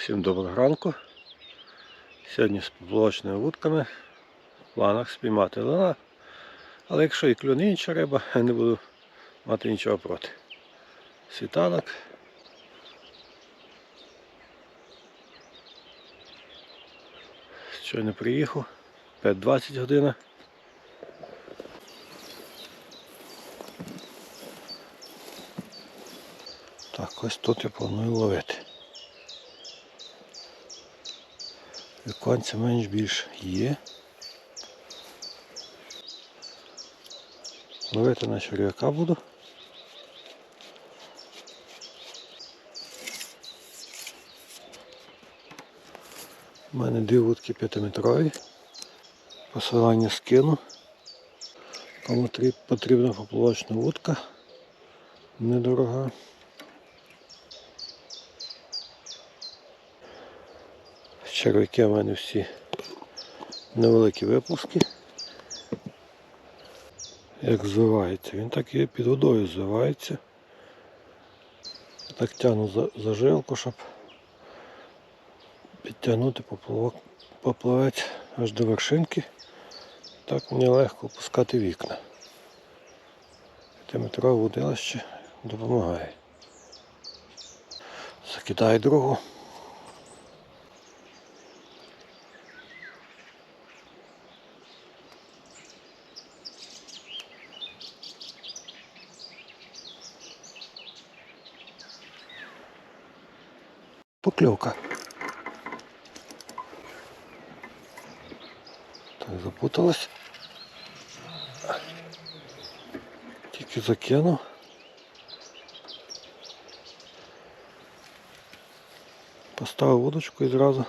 Всім доброго ранку. Сьогодні з поплавочними вудками в планах спіймати лина. Але якщо і клюне інша риба, я не буду мати нічого проти. Світанок. Щойно приїхав. 5.20 година. Так, ось тут я планую ловити. Віконця менш більш є. Ловити на черв'яка буду. У мене дві вудки п'ятиметрові. Посилання скину. Кому потрібна поплавочна вудка. Недорога. Червяки у мене всі невеликі випуски. Як звивається, він так і під водою звивається. Так тягну за, за жилку, щоб підтягнути поплавок, поплавець аж до вершинки. Так мені легко опускати вікна. П'ятиметрове водилище допомагає. Закидаю другу. Покльовка. Так, запуталась. Тільки закинув. Поставив удочку і зразу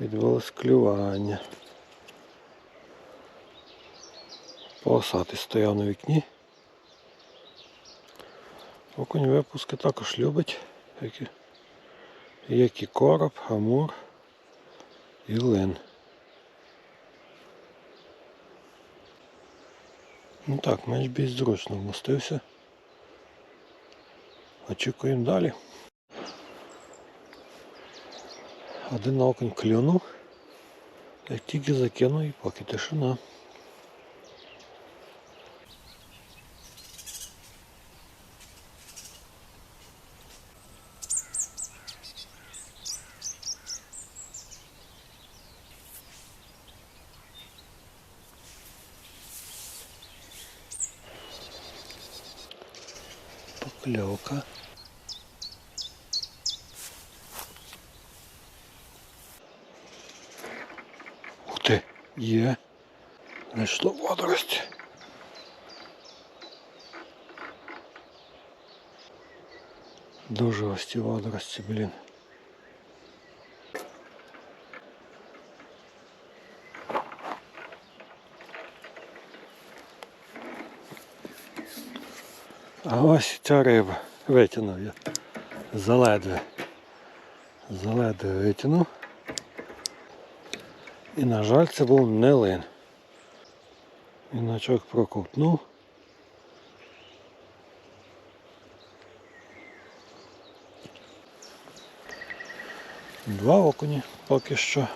відбулось клювання. Полосатий стояв на вікні. Окунь випуски також любить, як і, короб, амур і лин. Ну так, менш більш зручно вмостився. Очікуємо далі. Один окунь клюнув. Як тільки закинув і поки тишина. Є. Знайшло водорості. Дуже ось ці водорості, блін. А ось ця риба. Витягнув я. Заледве. Заледве витягнув. І на жаль це був не лин. Іначок проковтнув. Два окуні поки що.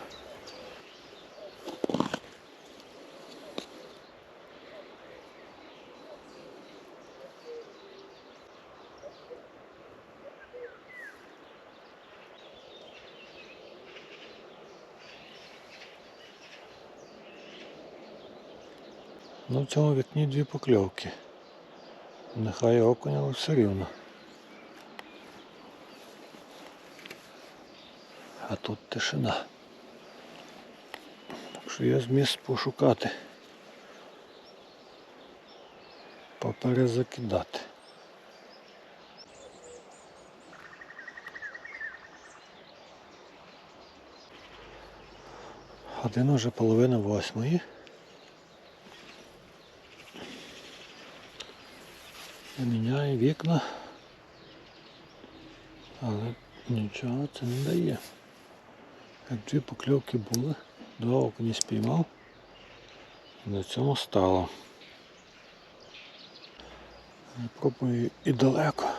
Ну в цьому вікні дві покльовки. Нехай окунь, але все рівно. А тут тишина. Так що є зміст пошукати. Поперезакидати. Година вже половина восьмої. Я міняю вікна, але нічого це не дає. Як дві покльовки були, два окуні спіймав і на цьому стало. Пробую і далеко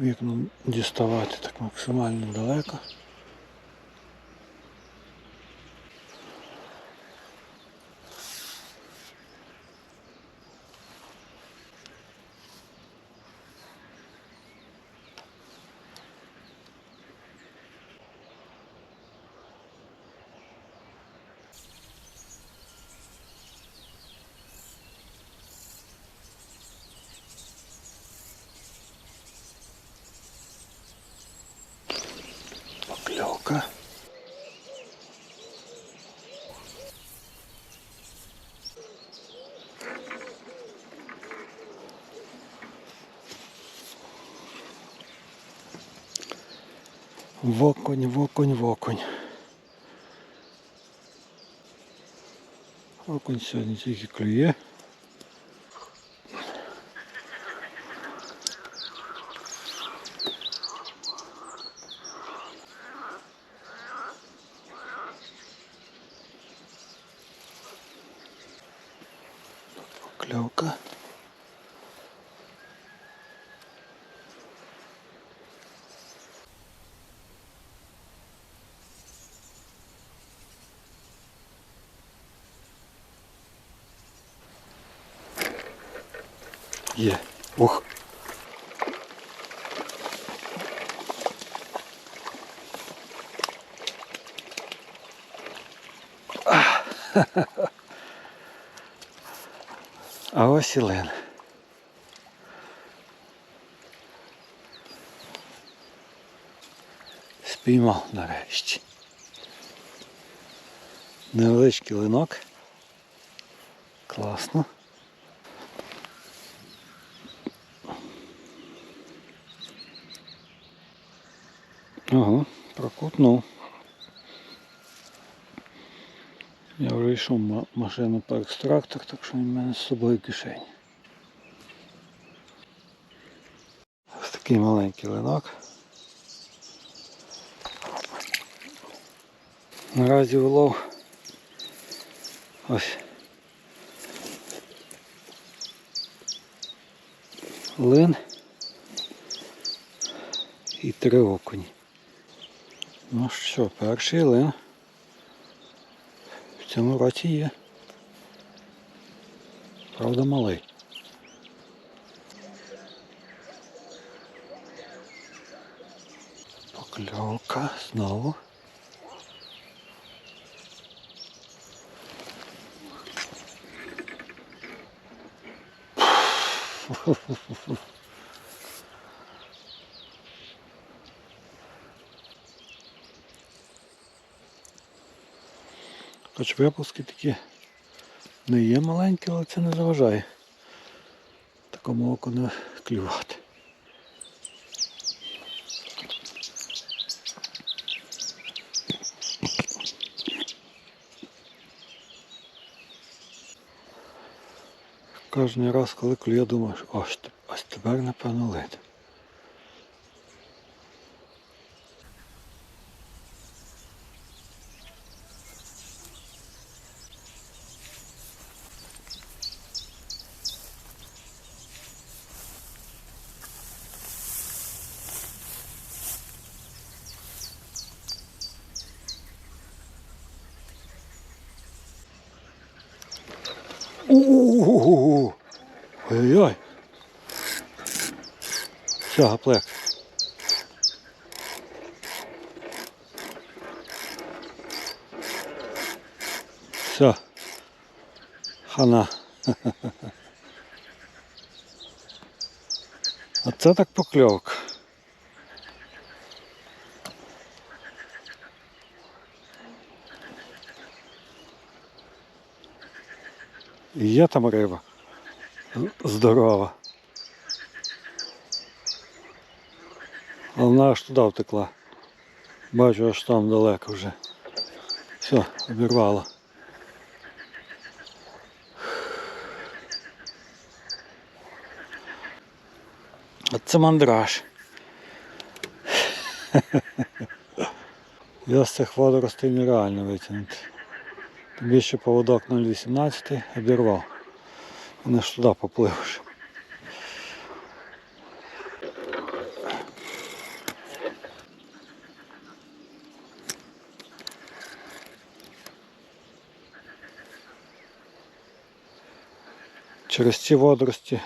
вікно діставати так максимально далеко. Покльовка. Воконь, воконь, воконь. Окунь сьогодні тільки клює. Покльовка. Є. Ух. А ось і лен. Спіймав нарешті. Невеличкий линок. Класно. Ага, прокутнув. Я вже йшов машину по екстрактор, так що він в мене з собою в кишені. Ось такий маленький линок. Наразі улов ось лин і три окуні. Ну що, перший лин в цьому році є. Правда малий. Покльовка знову. Хоч випуски такі не є маленькі, але це не заважає такому оку не клювати. Кожен раз, коли клює, думаєш, ось, ось тепер напевно лед. У-у-у-у-у. Ой-ой-ой. Все, гаплек. Все. Хана. А це так покльовка. І Є там риба. Здорова. Вона аж туди втекла. Бачу, аж там далеко вже. Все, обірвало. А це мандраж. Я з цих водоростей нереально витягнути більше поводок 0,18 обірвав. Вони ж туди поплив. Через ці водорості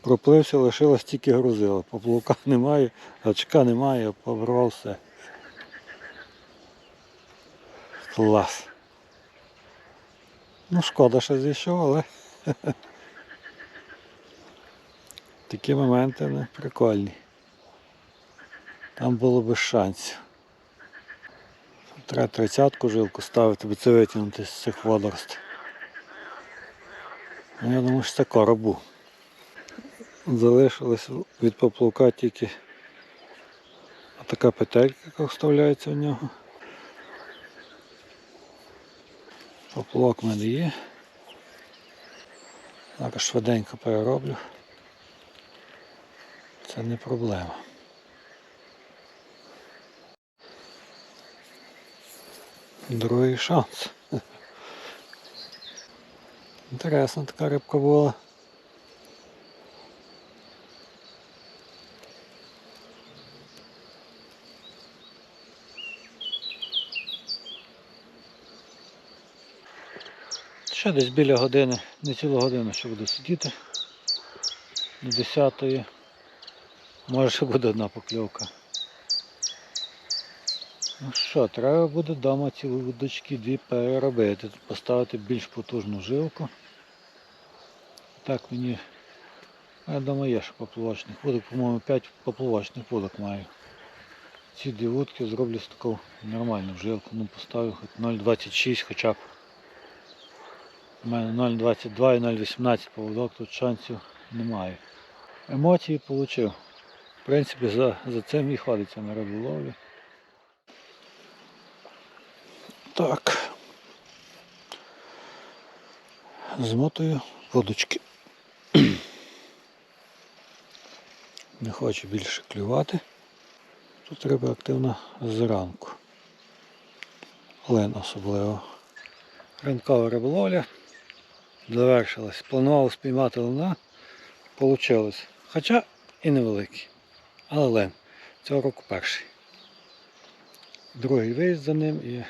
проплився, лишилось тільки грузило. Поплавка немає, гачка немає, обірвав все. Клас. Ну, шкода, що зійшов, але такі моменти не прикольні. Там було без шансів. Треба тридцятку жилку ставити, бо це витягнути з цих водоростей. Ну, я думаю, що це коробу. Залишилась від поплавка тільки така петелька, яка вставляється в нього. Поплавок в мене є. Зараз швиденько перероблю. Це не проблема. Другий шанс. Інтересна така рибка була. Ще десь біля години, не цілу годину ще буду сидіти. До 10 Може ще буде одна покльовка. Ну що, треба буде вдома ці вудочки дві переробити. Тут поставити більш потужну жилку. Так мені. Я думаю, є ще поплавочних вудок, по-моєму, 5 поплавочних вудок маю. Ці дві вудки зроблю з таку нормальну жилку. Ну поставлю хоч 0,26 хоча б. У мене 0,22 і 0,18 поводок, тут шансів немає. Емоції отримав. В принципі, за, за цим і ходиться на риболовлі. Так. Змотую водочки. Не хочу більше клювати. Тут треба активно зранку. Лен особливо. Ранкова риболовля завершилась. Планував спіймати луна. Получилось. Хоча і невеликий. Але лен. Цього року перший. Другий виїзд за ним і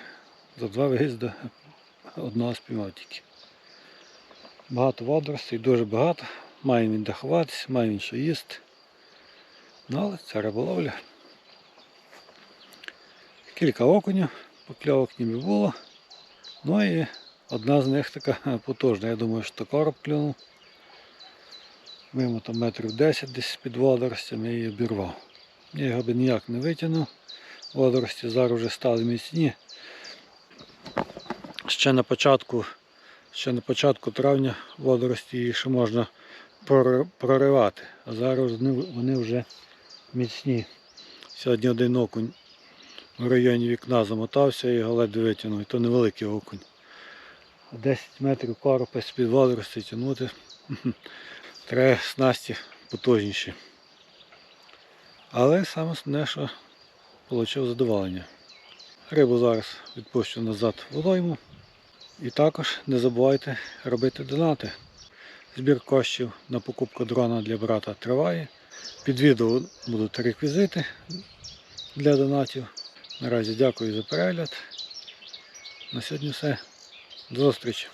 за два виїзди одного спіймав тільки. Багато водоростей, дуже багато. Має він де ховатися, має він що їсти. Ну, але це риболовля. Кілька окунів, покльовок ніби було. Ну і одна з них така потужна. Я думаю, що короб клюнув. Мимо там метрів 10 десь під водоростями і обірвав. Я його би ніяк не витягнув. Водорості зараз вже стали міцні. Ще на початку, ще на початку травня водорості її ще можна проривати. А зараз вони вже міцні. Сьогодні один окунь в районі вікна замотався і його ледве витягнув. І то невеликий окунь. 10 метрів коропа з-під водорості тягнути. Треба снасті потужніші. Але саме основне, що отримав задоволення. Рибу зараз відпущу назад водойму. І також не забувайте робити донати. Збір коштів на покупку дрона для брата триває. Під відео будуть реквізити для донатів. Наразі дякую за перегляд. На сьогодні все. До зустрічі!